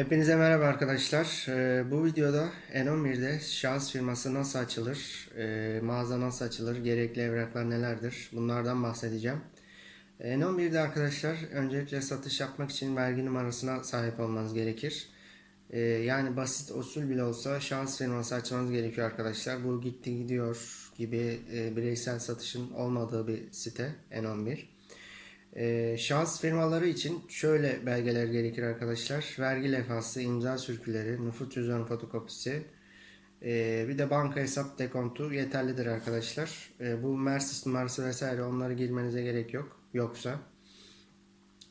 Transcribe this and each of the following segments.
Hepinize merhaba arkadaşlar. Ee, bu videoda N11'de şahıs firması nasıl açılır, e, mağaza nasıl açılır, gerekli evraklar nelerdir bunlardan bahsedeceğim. N11'de arkadaşlar öncelikle satış yapmak için vergi numarasına sahip olmanız gerekir. Ee, yani basit usul bile olsa şahıs firması açmanız gerekiyor arkadaşlar. Bu gitti gidiyor gibi e, bireysel satışın olmadığı bir site N11. Ee, şahıs firmaları için şöyle belgeler gerekir arkadaşlar. Vergi levhası, imza sürküleri, nüfus cüzdanı fotokopisi, ee, bir de banka hesap dekontu yeterlidir arkadaşlar. Ee, bu Mersis numarası vesaire onları girmenize gerek yok. Yoksa.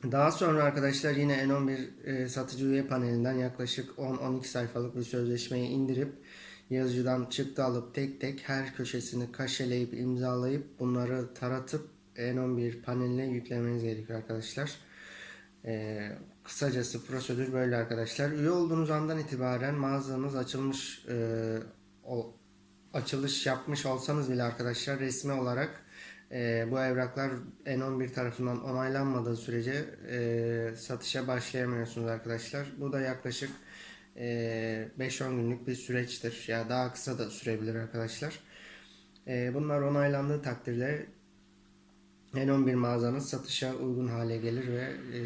Daha sonra arkadaşlar yine N11 e, satıcı üye panelinden yaklaşık 10-12 sayfalık bir sözleşmeyi indirip yazıcıdan çıktı alıp tek tek her köşesini kaşeleyip imzalayıp bunları taratıp N11 paneline yüklemeniz gerekiyor arkadaşlar. Ee, kısacası prosedür böyle arkadaşlar. Üye olduğunuz andan itibaren mağazanız açılmış e, o, açılış yapmış olsanız bile arkadaşlar resmi olarak e, bu evraklar N11 tarafından onaylanmadığı sürece e, satışa başlayamıyorsunuz arkadaşlar. Bu da yaklaşık e, 5-10 günlük bir süreçtir. Ya daha kısa da sürebilir arkadaşlar. E, bunlar onaylandığı takdirde N11 mağazanız satışa uygun hale gelir ve e,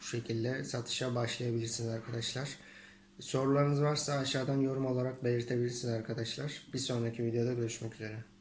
bu şekilde satışa başlayabilirsiniz arkadaşlar. Sorularınız varsa aşağıdan yorum olarak belirtebilirsiniz arkadaşlar. Bir sonraki videoda görüşmek üzere.